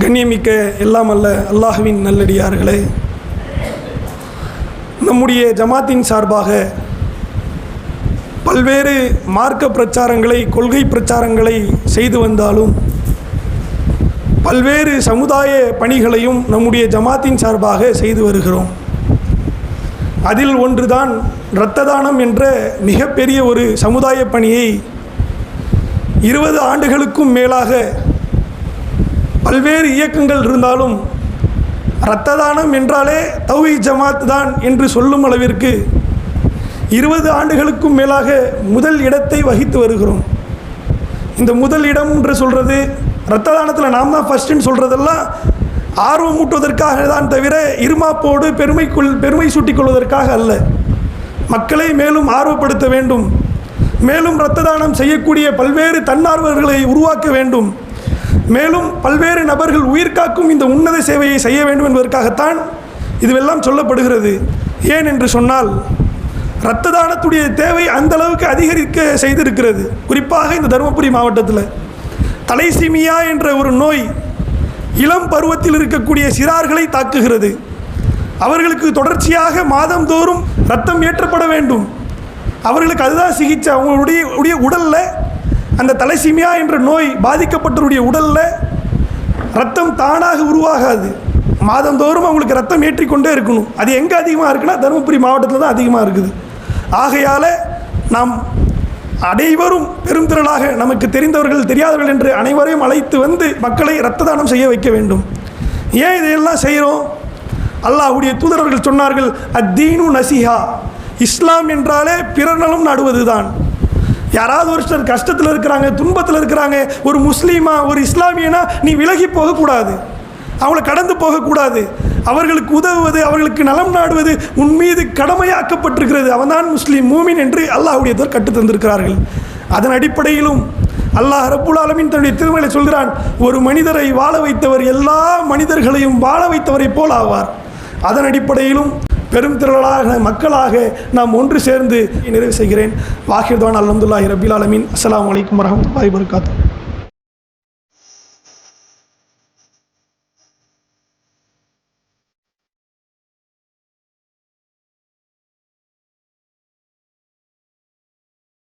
கண்ணியமிக்க எல்லாம் அல்ல அல்லாஹுவின் நல்லடியார்களே. நம்முடைய ஜமாத்தின் சார்பாக பல்வேறு மார்க்க பிரச்சாரங்களை கொள்கை பிரச்சாரங்களை செய்து வந்தாலும் பல்வேறு சமுதாய பணிகளையும் நம்முடைய ஜமாத்தின் சார்பாக செய்து வருகிறோம். அதில் ஒன்றுதான் இரத்த தானம் என்ற மிகப்பெரிய ஒரு சமுதாய பணியை இருபது ஆண்டுகளுக்கும் மேலாக பல்வேறு இயக்கங்கள் இருந்தாலும் இரத்த தானம் என்றாலே தௌஹி ஜமாத் தான் என்று சொல்லும் அளவிற்கு இருபது ஆண்டுகளுக்கும் மேலாக முதல் இடத்தை வகித்து வருகிறோம். இந்த முதல் இடம் என்று சொல்கிறது இரத்த தானத்தில் நாம் தான் ஃபஸ்ட்டுன்னு சொல்கிறதெல்லாம் ஆர்வம் ஊட்டுவதற்காக தான் தவிர இருமாப்போடு பெருமைக்குள் பெருமை சூட்டிக் கொள்வதற்காக அல்ல. மக்களை மேலும் ஆர்வப்படுத்த வேண்டும். மேலும் இரத்த தானம் செய்யக்கூடிய பல்வேறு தன்னார்வர்களை உருவாக்க வேண்டும். மேலும் பல்வேறு நபர்கள் உயிர் காக்கும் இந்த உன்னத சேவையை செய்ய வேண்டும் என்பதற்காகத்தான் இதுவெல்லாம் சொல்லப்படுகிறது. ஏன் என்று சொன்னால் இரத்த தானத்துடைய தேவை அந்த அளவுக்கு அதிகரிக்க செய்திருக்கிறது. குறிப்பாக இந்த தருமபுரி மாவட்டத்தில். தலைசிமியா என்ற ஒரு நோய் இளம் பருவத்தில் இருக்கக்கூடிய சிறார்களை தாக்குகிறது. அவர்களுக்கு தொடர்ச்சியாக மாதந்தோறும் ரத்தம் ஏற்றப்பட வேண்டும். அவர்களுக்கு அதுதான் சிகிச்சை. அவங்களுடைய உடைய உடலில் அந்த தலைசீமியா என்ற நோய் பாதிக்கப்பட்டவருடைய உடலில் ரத்தம் தானாக உருவாகாது. மாதந்தோறும் அவங்களுக்கு ரத்தம் ஏற்றிக்கொண்டே இருக்கணும். அது எங்கே அதிகமாக இருக்குன்னா தருமபுரி மாவட்டத்தில் தான் அதிகமாக இருக்குது. ஆகையால் நாம் அனைவரும் பெருந்திரளாக நமக்கு தெரிந்தவர்கள் தெரியாதவர்கள் என்று அனைவரையும் அழைத்து வந்து மக்களை இரத்த தானம் செய்ய வைக்க வேண்டும். ஏன் இதையெல்லாம் செய்கிறோம் அல்லாஹ்வுடைய தூதரர்கள் சொன்னார்கள் அத்தீனு நசிஹா. இஸ்லாம் என்றாலே பிறர் நலம் நாடுவது தான் யாராவது ஒருத்தர் கஷ்டத்தில் இருக்கிறாங்க துன்பத்தில் இருக்கிறாங்க ஒரு முஸ்லீமா ஒரு இஸ்லாமியனா நீ விலகி போகக்கூடாது. அவங்கள கடந்து போகக்கூடாது. அவர்களுக்கு உதவுவது அவர்களுக்கு நலம் நாடுவது உன் மீது கடமையாக்கப்பட்டிருக்கிறது. அவன்தான் முஸ்லீம் மூமின் என்று அல்லாஹ்வுடைய தூதர் தந்திருக்கிறார்கள். அதன் அடிப்படையிலும் அல்லாஹ் ரப்புல் ஆலமீன் தன்னுடைய திருமலை சொல்கிறான் ஒரு மனிதரை வாழ வைத்தவர் எல்லா மனிதர்களையும் வாழ வைத்தவரைப் போல் ஆவார். அதன் அடிப்படையிலும் பெரும் திரளாக மக்களாக நாம் ஒன்று சேர்ந்து நிறைவு செய்கிறேன். வாஹிர்தான் அல்ஹம்துல்லாஹி ரபில் அலமின் அஸ்லாம் வலைக்கம் வரஹ்மத்துல்லாஹி வபரகாத்துஹு.